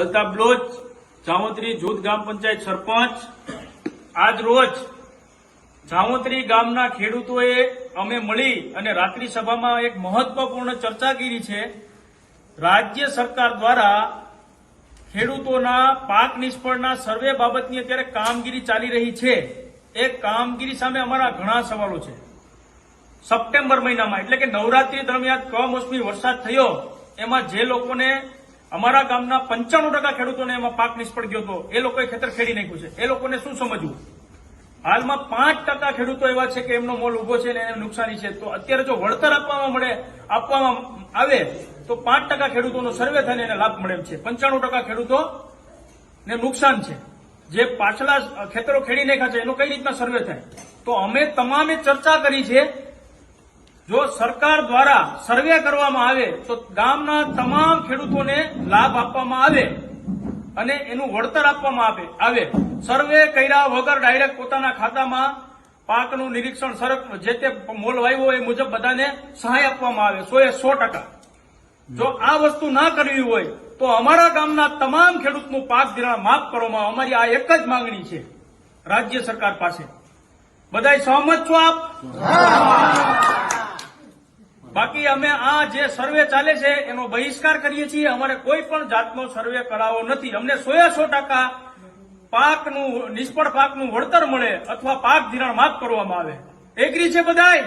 અલ્તાફ બ્લોચ જામોત્રી જૂથ ગ્રામ પંચાયત સરપંચ. આજ રોજ જામોત્રી ગામના ખેડૂતોએ અમે મળી અને રાત્રિ સભામાં એક મહત્વપૂર્ણ ચર્ચા કરી છે. રાજ્ય સરકાર દ્વારા ખેડૂતોના પાક નિષ્ફળના સર્વે બાબતની અત્યારે કામગીરી ચાલી રહી છે. એ કામગીરી સામે અમારા ઘણા સવાલો છે. સપ્ટેમ્બર મહિનામાં, એટલે કે નવરાત્રી દરમિયાન કમોસમી વરસાદ થયો, એમાં જે લોકોને અમારા ગામના પંચાણું ટકા ખેડૂતોને એમાં પાક નિષ્ફળ ગયો હતો. એ લોકોએ ખેતર ખેડી નાખ્યું છે. એ લોકોને શું સમજવું? હાલમાં પાંચ ટકા ખેડૂતો એવા છે કે એમનો મોલ ઊભો છે ને એને નુકસાની છે. તો અત્યારે જો વળતર આપવામાં મળે, આપવામાં આવે, તો પાંચ ટકા ખેડૂતોનો સર્વે થઈને એને લાભ મળે છે. પંચાણું ટકા ખેડૂતો ને નુકસાન છે. જે પાછલા ખેતરો ખેડી નાખ્યા છે, એનો કઈ રીતના સર્વે થાય? તો અમે તમામે ચર્ચા કરી છે જો સરકાર દ્વારા સર્વે કરવામાં આવે, તો ગામના તમામ ખેડૂતોને લાભ આપવામાં આવે અને એનું વળતર આપવામાં આવે આવે. સર્વે કર્યા વગર ડાયરેક્ટ પોતાના ખાતામાં પાકનું નિરીક્ષણ સરક જે તે મોલ વાવ્યો એ મુજબ બધાને સહાય આપવામાં આવે, સો એ સો ટકા. જો આ વસ્તુ ના કરવી હોય, તો અમારા ગામના તમામ ખેડૂતનું પાક ધિરાણ માફ કરવામાં અમારી આ એક જ માંગણી છે રાજ્ય સરકાર પાસે. બધાય સહમત છો આપ? બાકી અમે આ જે સર્વે ચાલે છે, એનો બહિષ્કાર કરીએ છીએ. અમારે કોઈ પણ જાતનો સર્વે કરાવો નથી. અમને સો સો ટકા પાકનું, નિષ્ફળ પાકનું વળતર મળે અથવા પાક ધિરાણ માફ કરવામાં આવે. એગ્રી છે બધાય?